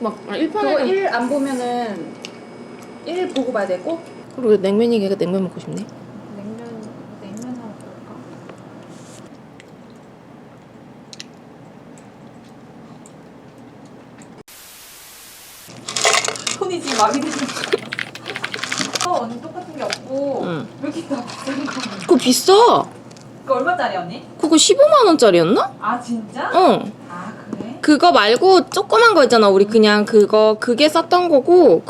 막 아, 그거 1편에 1안 보면은 1 보고 봐야 되고 그리고 냉면 얘기가 냉면 먹고 싶네. 냉면 냉면 하나 볼까? 손이 지금 마비 되는 거 언니 똑같은 게 없고 응. 왜 이렇게 다 비싼 거 그거 비싸. 그거 얼마짜리 언니? 그거 15만 원짜리였나? 아 진짜? 응. 아 그래? 그거 말고 조그만 거 있잖아. 우리 그냥 그거 그게 쌌던 거고.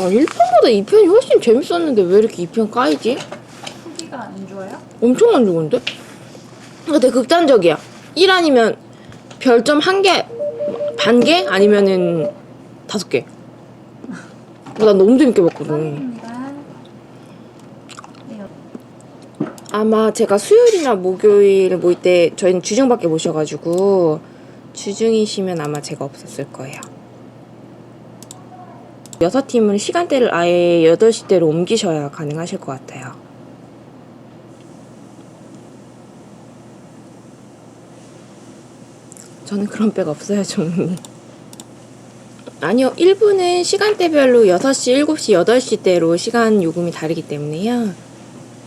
와 1편보다 2편이 훨씬 재밌었는데 왜 이렇게 2편 까이지? 후기가 안 좋아요? 엄청 안 좋은데? 근데 극단적이야. 1 아니면 별점 한 개, 반 개? 아니면은 다섯 개. 어, 난 너무 재밌게 봤거든. 입니다 네, 아마 제가 수요일이나 목요일 모일 때 저희는 주중밖에 모셔가지고 주중이시면 아마 제가 없었을 거예요. 여섯 팀은 시간대를 아예 8시대로 옮기셔야 가능하실 것 같아요. 저는 그런 배가 없어요, 종이. 아니요, 1부는 시간대별로 6시, 7시, 8시대로 시간 요금이 다르기 때문에요.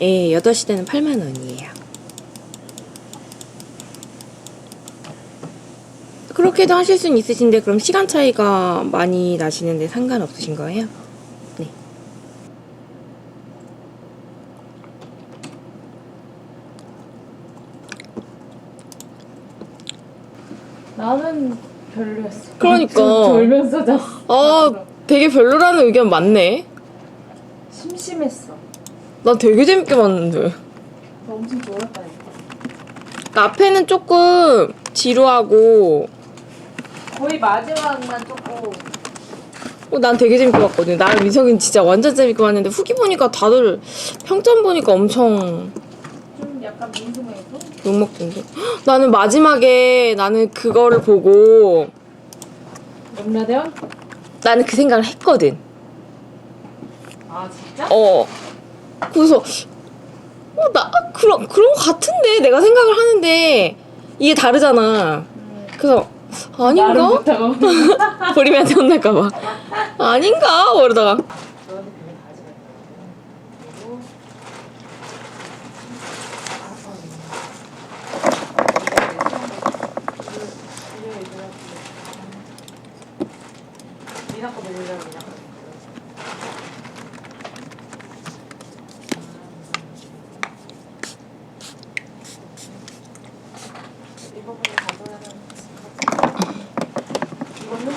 예, 8시대는 8만 원이에요. 그렇게도 하실 수는 있으신데 그럼 시간 차이가 많이 나시는데 상관없으신 거예요? 네. 나는 별로였어. 그러니까. 졸면서 잤어. 아, 되게 별로라는 의견 많네. 심심했어. 난 되게 재밌게 봤는데. 나 엄청 졸았다니까. 그러니까 앞에는 조금 지루하고 거의 마지막만 조금 어, 난 되게 재밌게 봤거든. 나랑 민석이는 진짜 완전 재밌게 봤는데 후기 보니까 다들 평점 보니까 엄청 좀 약간 욕먹던데. 헉, 나는 마지막에 나는 그거를 보고 염라대원? 나는 그 생각을 했거든. 아 진짜? 어. 그래서 어, 나 아, 그런 그런 거 같은데 내가 생각을 하는데 이게 다르잖아. 그래서 아닌가? 못하고. 보리한테 혼날까봐. 아닌가? 그러다가 너한테 그게 가지가 그리고 미나 거 먹으려고 미나 거 이거 보고 가져야는 이거는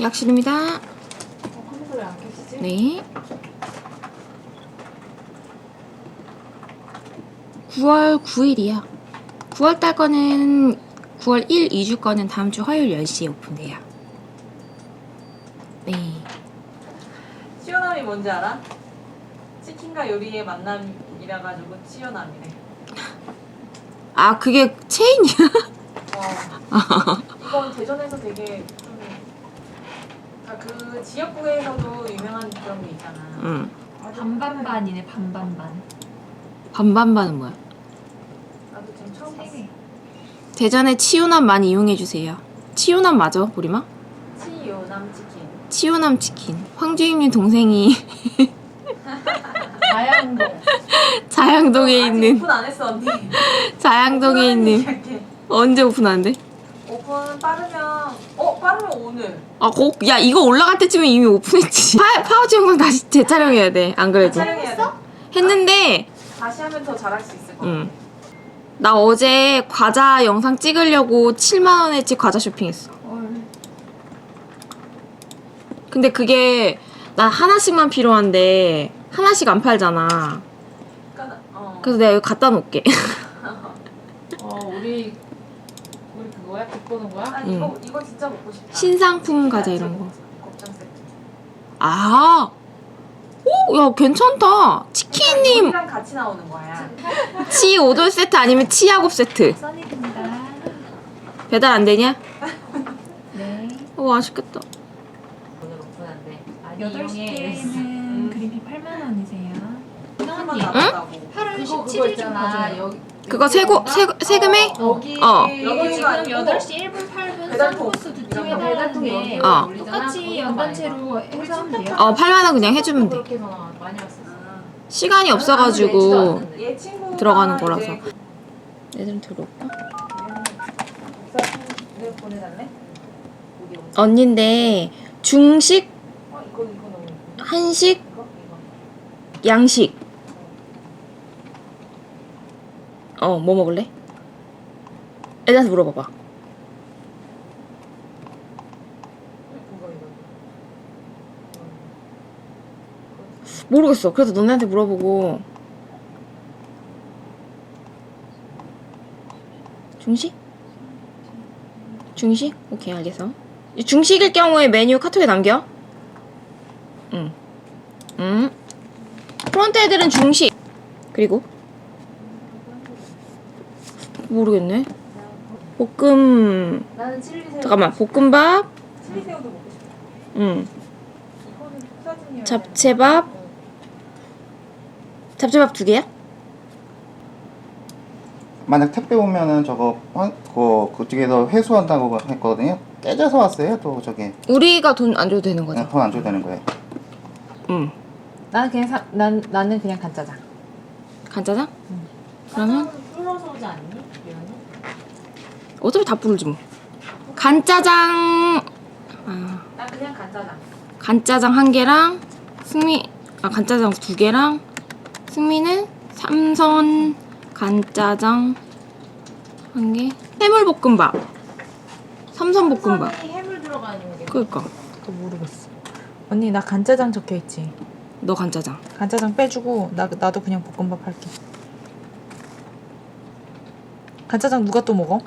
약실입니다. 어, 컴퓨터 왜안 켜지지? 네. 9월 9일이요. 9월 달 거는 9월 1, 2주 거는 다음 주 화요일 10시에 오픈돼요. 네. 치요남이 뭔지 알아? 치킨과 요리의 만남이라 가지고 치요남이래. 아, 그게 체인이야? 와. 이건 대전에서 되게 좀. 그러니까 그 지역구에서도 유명한 그런 게 있잖아. 응. 반반반이네 반반반 반반반은 뭐야? 나도 지금 처음 봤어. 대전에 치요남 많이 이용해 주세요. 치요남 맞아, 보리마? 치요남 치킨. 치요남 치킨. 황주임님 동생이 다양한 자양동에 아직 있는, 오픈 안 했어 언니. 자양동에 있는. 언제 오픈하는데? 오픈 빠르면 어 빠르면 오늘. 아, 거, 야, 이거 올라갈 때쯤에 이미 오픈했지. 파, 파우치 영상 다시 재촬영해야 돼. 안 그래도. 촬영해야 돼. 했는데, 다시 하면 더 잘할 수 있을 것 같아. 응. 나 어제 과자 영상 찍으려고 7만원어치 과자 쇼핑했어. 헐. 근데 그게, 나 하나씩만 필요한데, 하나씩 안 팔잖아. 그러니까 어. 그래서 내가 여기 갖다 놓을게. 어 우리 거야? 국 보는 거야? 난 이거 이거 진짜 먹고 싶다. 신상품 과자 이런 거. 곱창 세트. 아! 오, 야, 괜찮다. 치킨님, 이랑 같이 나오는 거야. 치 오돌 세트 아니면 치 야곱 세트. 써니입니다. 배달 안 되냐? 네. 오, 맛있겠다. 오늘 오픈한데 많이 8시에는 그린피 8만 원이세요. 나왔다고. 8월 그거 17일 그거 좀 있잖아. 여기 그거 세고, 세, 세금에? 여기 어. 이거 여기가 지금 아니고 8시 1분 8분 배달통. 썬코스 두팀 이런 거 해달라는데 배달통 어. 여기 똑같이. 연단체로 해서 하면 돼요. 어, 8만 원 그냥 해주면 돼. 그렇게 해서 나 많이 왔었어 시간이 없어가지고. 얘 친구가 들어가는 거라서. 얘들은 들어올까? 내 보내달래? 언니인데, 중식, 어 이거 이거 너무 한식, 이거 이거. 양식. 어, 뭐 먹을래? 애들한테 물어봐봐. 모르겠어. 그래서 너네한테 물어보고. 중식? 중식? 오케이, 알겠어. 이 중식일 경우에 메뉴 카톡에 남겨. 응. 음. 프론트 애들은 중식. 그리고? 모르겠네. 볶음. 나는 칠리 새우. 잠깐만, 볶음밥. 칠리 새우도 먹고 싶어. 응. 이거는 사진이야. 잡채밥. 잡채밥 두 개야? 만약 택배 오면은 저거 어, 그 그쪽에서 회수한다고 했거든요. 깨져서 왔어요. 또 저게 우리가 돈 안 줘도 되는 거죠? 돈 안 줘도 되는 거예요. 응. 나는 그냥 사, 난 나는 그냥 간짜장 간짜장? 그러면 불러서 오지 않니? 어차피 다 부르지 뭐. 간짜장 아, 나 그냥 간짜장. 간짜장 한 개랑 승미 아 간짜장 두 개랑 승미는 삼선 간짜장 한 개. 해물볶음밥. 삼선 볶음밥. 선이 해물 들어가는 게 그러니까 또 모르겠어. 언니 나 간짜장 적혀 있지. 너 간짜장. 간짜장 빼주고 나 나도 그냥 볶음밥 할게. 간짜장 누가 또 먹어?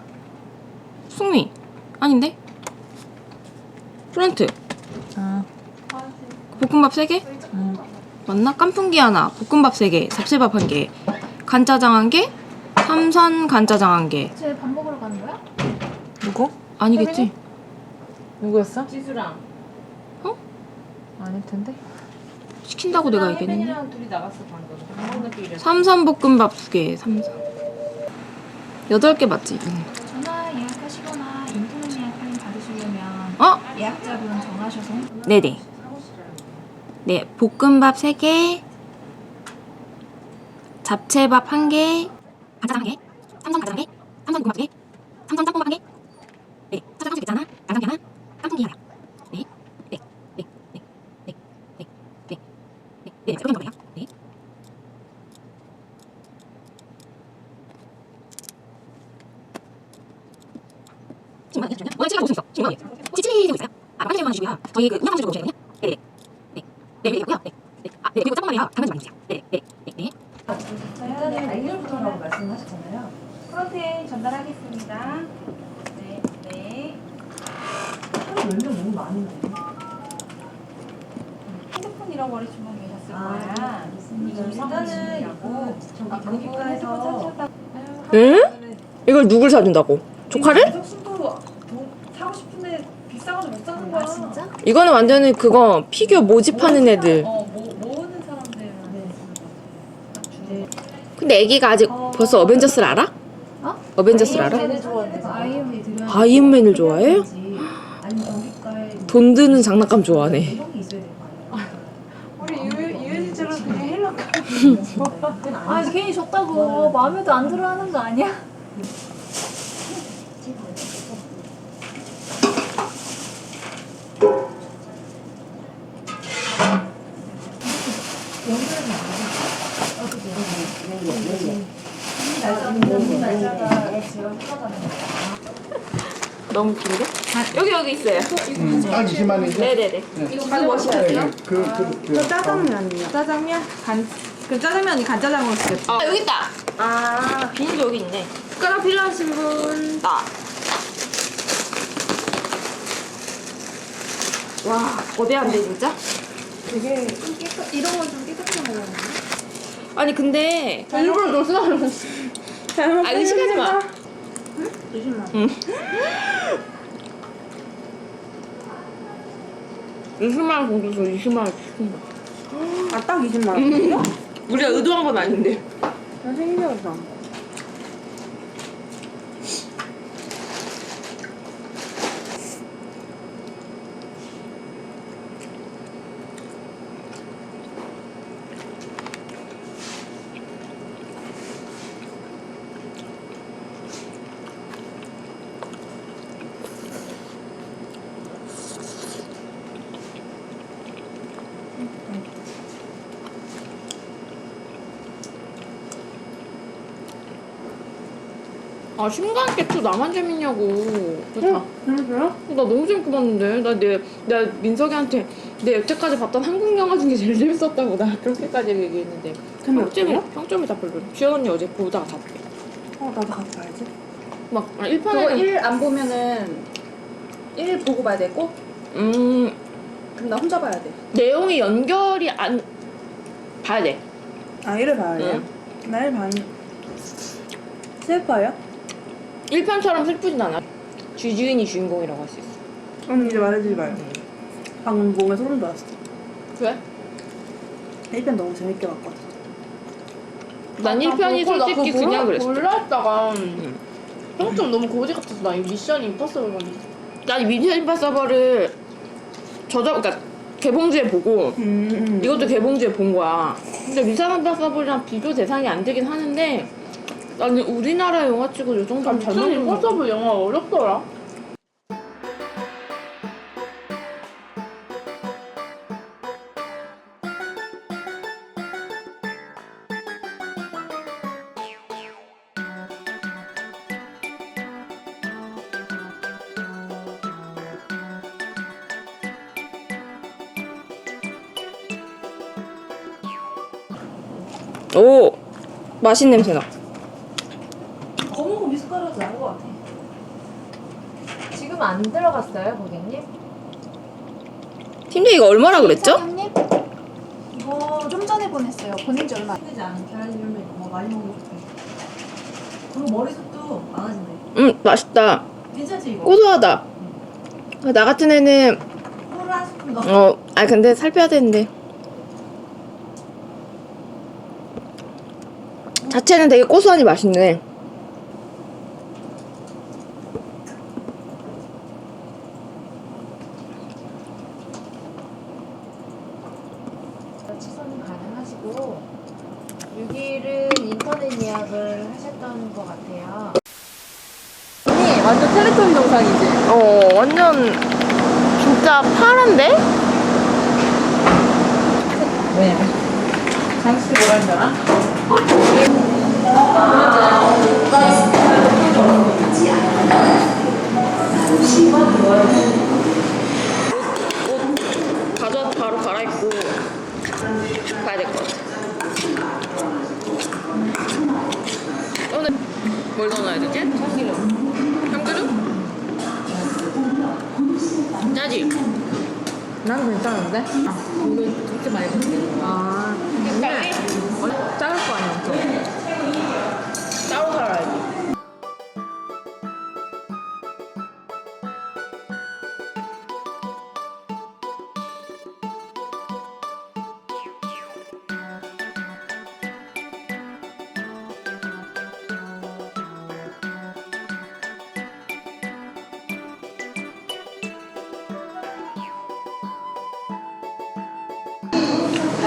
아닌데? 프런트 아, 볶음밥 세 개? 음. 맞나? 깐풍기 하나, 볶음밥 세 개, 잡채밥 한 개, 간짜장 한 개, 삼선 간짜장 한 개. 쟤밥 먹으러 가는 거야? 누구? 아니겠지? 누구였어? 지수랑 아닐 텐데. 시킨다고 내가 얘기했는데. 혜빈이랑 둘이 나갔어 방금 밥 먹는 길에 삼선 볶음밥 두 개, 삼선. 여덟 개 맞지? 응. 전화 예약하시거나 인터넷 예약하면 받으시려면 어? 예약자분 정하셔서 네네. 네, 볶음밥 세 개, 잡채밥 한 개, 간짜장 한 개, 삼선 간짜장 한 개, 삼선 볶음밥 두 개, 삼선 짬뽕밥 한 개. 네, 아, 네, 그리고 짬뽕이요. 당근 좀 많이 주세요. 네, 네, 네, 네. 저희는 알려부터라고 말씀하셨잖아요. 프런트에 전달하겠습니다. 네, 네. 열명 너무 많은데. 핸드폰 잃어버리신 분 계셨을 아, 거야. 이거 일단은 이거 아, 저기 경기과에서 응? 이걸 누굴 사준다고? 조카를? 계속 도 사고 싶은데 비싸가지고 못 사는 거야. 아 진짜? 이거는 완전히 그거 피규어 모집하는 애들. 어, 모, 모으는 사람들. 네. 근데 애기가 아직 벌써 어벤져스를 알아? 어? 어벤져스를 알아? 아이언맨을 좋아해? 돈 드는 장난감 좋아하네. 우리 유 그냥 헬로 아 괜히 줬다고 마음에도 안 들어 하는 거 아니야? 너무 긴데? 여기 여기 있어요. 딱 20만 원이죠? 네네네. 이거 가져가셔야 그, 그, 그. 짜장면이요. 짜장면? 간, 그 짜장면이 간짜장으로 쓰겠다. 아 여기 있다. 아 비닐도 여기 있네. 숟가락 필요하신 분? 나. 와 거대한데 진짜? 되게 좀 깨끗 이런 건 좀 깨끗한 거 아니 근데 일부러 너 쓰라고. 아 의식하지 마. 응? 20만 원 정도 줘 20만 원 시킨 거. 아, 딱 20만 원. 우리가 의도한 건 아닌데. 나 생일이 아 심각한 게또 나만 재밌냐고. 응? 그래요? 나 너무 재밌게 봤는데 나내나 민석이한테 내 여태까지 봤던 한국 영화 중에 제일 재밌었다고 나 그렇게까지 얘기했는데 평점이 평점이 다 별로. 지연 언니 어제 보다가 다 그래. 어, 나도 같이 가야지. 막 아, 그거 1편에는 1안 보면은 1 보고 봐야 되고 음 그럼 나 혼자 봐야 돼. 내용이 연결이 안 봐야 돼. 아, 1을 봐야 돼요? 응. 나1 반. 슬퍼요? 1편처럼 슬프진 않아. 주주인이 주인공이라고 할 수 있어. 언니 이제 말해주지 마요. 방금 몸에 소름 돋았어. 왜? 1편 너무 재밌게 봤거든. 난 1편이 솔직히 그냥 그랬어. 했다가 응. 평점 너무 거지 같아서 나 이 미션 임파서블 봤는데 난 미션 임파서블을 저저 그러니까 개봉주에 보고 음. 이것도 개봉주에 본 거야. 근데 미션 임파서블이랑 비교 대상이 안 되긴 하는데 나는 우리나라 영화 찍고 이 정도면 잘 미션 만든 거 임파서블 영화 어렵더라 오 맛있는 냄새 나. 검은 거 미숫가루 나은 거 같아. 지금 안 들어갔어요, 고객님? 팀장 이거 얼마라 그랬죠? 사장님? 이거 좀 전에 보냈어요. 보낸 지 얼마 안 되지 않아. 계란 뭐 많이 먹는. 그리고 머리숱도 많아진대. 음 맛있다. 괜찮지 이거? 고소하다. 나 같은 애는 꿀을 한 스푼 넣어. 어, 아 근데 살 빼야 되는데. 자체는 되게 고소하니 맛있네.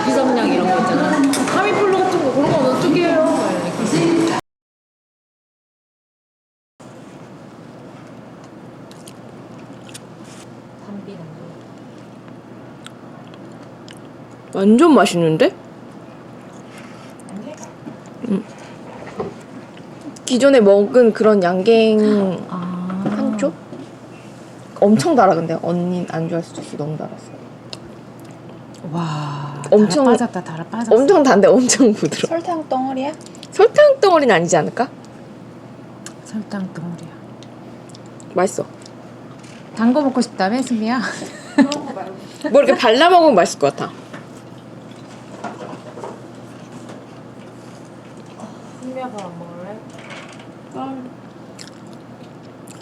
비성냥 이런 거 있잖아. 타미플루 같은 거 그런 건 어떻게 해요? 막 이러니까. 담비 담비. 완전 맛있는데? 기존에 먹은 그런 양갱 아. 상추? 엄청 달아 근데 언니 안 좋아할 수도 있어 너무 달았어 와. 엄청- 달아 빠졌다. 달아 빠졌어. 엄청 단데 엄청 부드러워 설탕 덩어리야? 설탕 덩어리는 아니지 않을까? 설탕 덩어리야. 맛있어 단 거 먹고 싶다며 승미야? 뭐 이렇게 발라 먹으면 맛있을 것 같아 승미야 밥안 먹을래?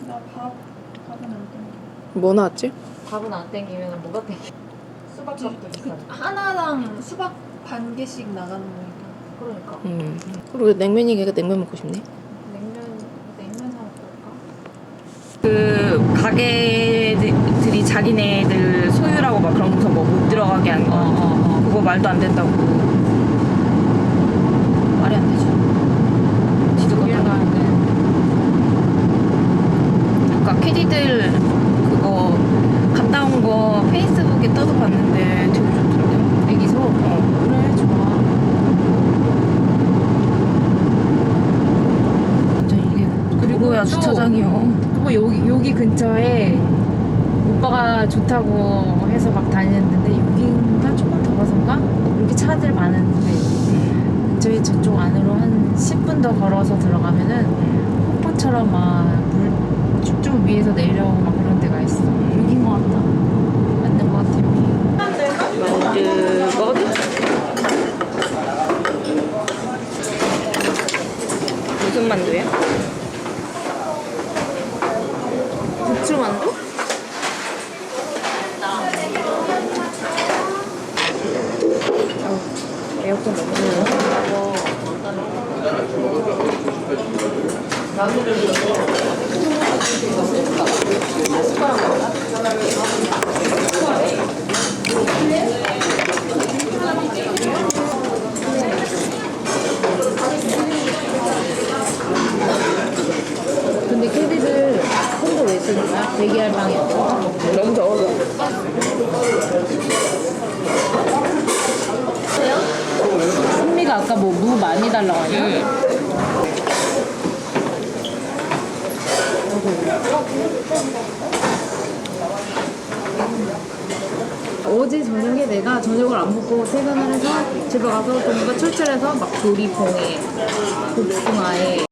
나밥 밥은 안 돼. 뭐 나왔지? 밥은 안 땡기면 뭐가 땡겨? 수박 값도 비싸. 하나당 수박 반 개씩 나가는 거니까. 그러니까 음. 그리고 냉면이니까 냉면 먹고 싶네 냉면 냉면 사 먹을까? 그 가게들이 자기네들 소유라고 막 그러면서 뭐 못 들어가게 하는 거 어. 그거 말도 안 된다고 말이 안 되지 지도가 가는데. 아까 캐디들 그거 온거 페이스북에 떠서 봤는데 되게 좋던데 애기소? 어. 그래 좋아. 완전 이게 그리고야 또- 주차장이요 또 여기 여기 근처에 오빠가 좋다고 해서 막 다녔는데 여기인가 조금 더 가서인가 이렇게 차들 많은데 근처에 저쪽 안으로 한 10분 더 걸어서 들어가면은 폭포처럼 막 물 쭉쭉 위에서 내려오고 막 그런 데가 있어. 여긴 것 같다. 먹어도 무슨 만두야? 부추 만두? 에어컨 너무 더워. 근데 캐디들 콘도 왜 쓰는 거야? 대기할 방이 없어? 너무 더워서. 승미가 아까 뭐 무 많이 달라고 하냐? 어제 저녁에 내가 저녁을 안 먹고 퇴근을 해서 집에 가서 좀 뭔가 출출해서 막 조리퐁에 복숭아에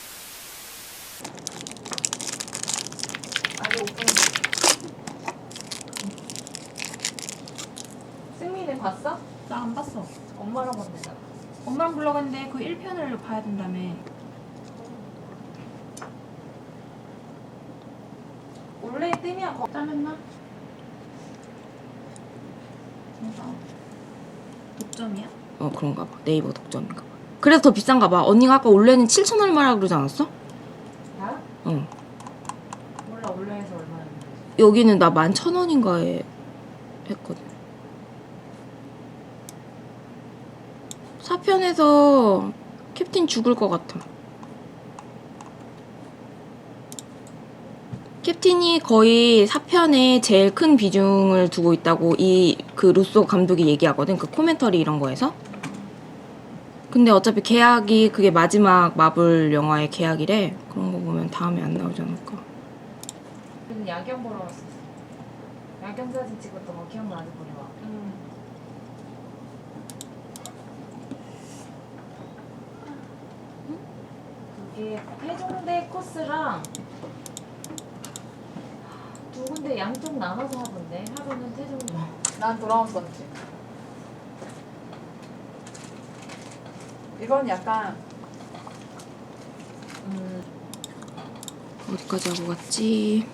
승민이 봤어? 봤어. 엄마랑 봤는데. 엄마랑 보러 갔는데 그 1편을 봐야 된다며. 원래 뜨면 거. 잘렸나? 진짜. 독점이야? 어 그런가 봐 네이버 독점인가 봐 그래서 더 비싼가 봐 언니가 아까 원래는 7천 얼마라 그러지 않았어? 나? 응 몰라 원래에서 얼마였는지. 여기는 나 11,000원인가에 했거든 사 편에서 캡틴 죽을 것 같아. 캡틴이 거의 사편에 제일 큰 비중을 두고 있다고 이 그 루소 감독이 얘기하거든 그 코멘터리 이런 거에서. 근데 어차피 계약이 그게 마지막 마블 영화의 계약이래. 그런 거 보면 다음에 안 나오지 않을까. 야경 보러 왔었어. 야경 사진 찍었던 거 기억나지 우리가? 음. 그게 해종대 코스랑 두 군데 양쪽 나눠서 하던데 하루는 태종대. 난 돌아왔었지. 이건 약간 음, 어디까지 하고 갔지?